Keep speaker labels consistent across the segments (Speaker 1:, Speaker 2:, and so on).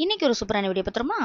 Speaker 1: இன்னைக்கு ஒரு சூப்பரான வீடியோ பார்த்துருமா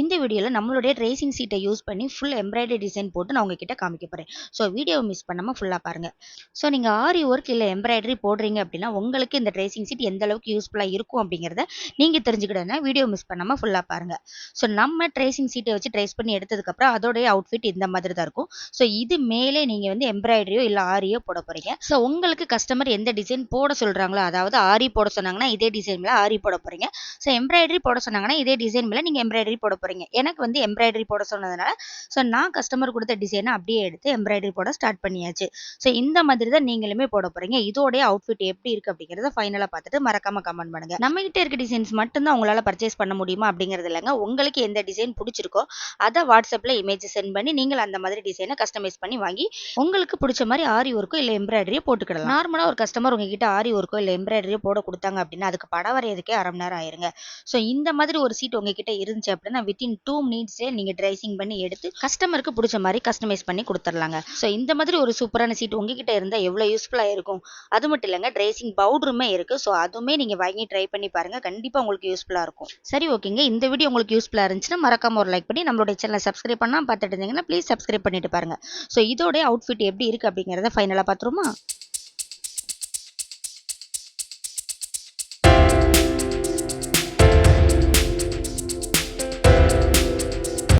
Speaker 1: இந்த வீடியோவில் நம்மளுடைய ட்ரேசிங் சீட்டை யூஸ் பண்ணி ஃபுல் எம்ப்ராய்டரி டிசைன் போட்டு நான் உங்ககிட்ட காமிக்க போகிறேன் ஸோ வீடியோவை மிஸ் பண்ணாமல் ஃபுல்லாக பாருங்கள் ஸோ நீங்கள் ஆரி ஒர்க் இல்லை எம்ப்ராய்டரி போடுறீங்க அப்படின்னா உங்களுக்கு இந்த ட்ரேசிங் சீட் எந்த அளவுக்கு யூஸ்ஃபுல்லாக இருக்கும் அப்படிங்கிறத நீங்கள் தெரிஞ்சுக்கிட்டேன்னா வீடியோ மிஸ் பண்ணாமல் ஃபுல்லாக பாருங்கள் ஸோ நம்ம ட்ரேசிங் சீட்டை வச்சு ட்ரேஸ் பண்ணி எடுத்ததுக்கப்புறம் அதோடைய அவுட்ஃபிட் இந்த மாதிரி தான் இருக்கும். ஸோ இது மேலே நீங்கள் வந்து எம்ப்ராய்டரியோ இல்லை ஆரியோ போட போகிறீங்க ஸோ உங்களுக்கு கஸ்டமர் எந்த டிசைன் போட சொல்கிறாங்களோ அதாவது ஆரி போட சொன்னாங்கன்னா இதே டிசைன்ல ஆரி போட போகிறீங்க ஸோ எம்ப்ராய்டரி போட சொன்னாங்கன்னா இதே டிசைன் மேலே நீங்கள் எம்ப்ராய்டரி போட போகிறீங்க எனக்கு வந்து எம்ப்ராய்டரி போட சொன்னதுனால ஸோ நான் கஸ்டமர் கொடுத்த டிசைனை அப்படியே எடுத்து எம்ப்ராய்டரி போட ஸ்டார்ட் பண்ணியாச்சு. ஸோ இந்த மாதிரி தான் நீங்களுமே போட போகிறீங்க இதோடைய அவுட்ஃபிட் எப்படி இருக்குது அப்படிங்கிறத ஃபைனலாக பார்த்துட்டு மறக்காம கமெண்ட் பண்ணுங்க. நம்மகிட்ட இருக்க டிசைன்ஸ் மட்டும்தான் உங்களால் பர்ச்சேஸ் பண்ண முடியுமா அப்படிங்கிறது இல்லைங்க. உங்களுக்கு எந்த டிசைன் பிடிச்சிருக்கோ அதை வாட்ஸ்அப்பில் இமேஜ் சென்ட் பண்ணி நீங்கள் அந்த மாதிரி டிசைனை கஸ்டமைஸ் பண்ணி வாங்கி உங்களுக்கு பிடிச்ச மாதிரி ஆரி ஒர்க்கோ இல்லை எம்ப்ராய்டரியோ போட்டுக்கிடலாம். நார்மலாக ஒரு கஸ்டமர் உங்ககிட்ட ஆரி ஒர்க்கோ இல்லை எம்ப்ராய்டரியோ போட கொடுத்தாங்க அப்படின்னா அதுக்கு படம் வரையதுக்கே அரை மணி நேரம் ஆயிருங்க. ஸோ இந்த மாதிரி ஒரு சீட் உங்ககிட்ட இருந்துச்சு அப்படின்னா வித்தின் டூ மினிட்ஸே நீங்கள் ட்ரைசிங் பண்ணி எடுத்து கஸ்டமருக்கு பிடிச்ச மாதிரி கஸ்டமைஸ் பண்ணி கொடுத்துர்லாங்க ஸோ இந்த மாதிரி ஒரு சூப்பரான சீட் உங்ககிட்ட இருந்தால் எவ்வளோ யூஸ்ஃபுல்லாக இருக்கும்? அது மட்டும் இல்லைங்க ட்ரைசிங் பவுடருமே இருக்குது ஸோ அதுவுமே நீங்கள் வாங்கி ட்ரை பண்ணி பாருங்கள் கண்டிப்பாக உங்களுக்கு யூஸ்ஃபுல்லாக இருக்கும். சரி ஓகேங்க இந்த வீடியோ உங்களுக்கு யூஸ்ஃபுல்லாக இருந்துச்சுன்னா மறக்காம ஒரு லைக் பண்ணி நம்மளுடைய சேனலை சப்ஸ்கிரைப் பண்ணால் பார்த்துட்டு இருந்தீங்கன்னா ப்ளீஸ் சப்ஸ்கிரைப் பண்ணிட்டு பாருங்க. ஸோ இதோட அவுட்ஃபிட் எப்படி இருக்குது அப்படிங்கிறத ஃபைனலாக பார்த்துருமா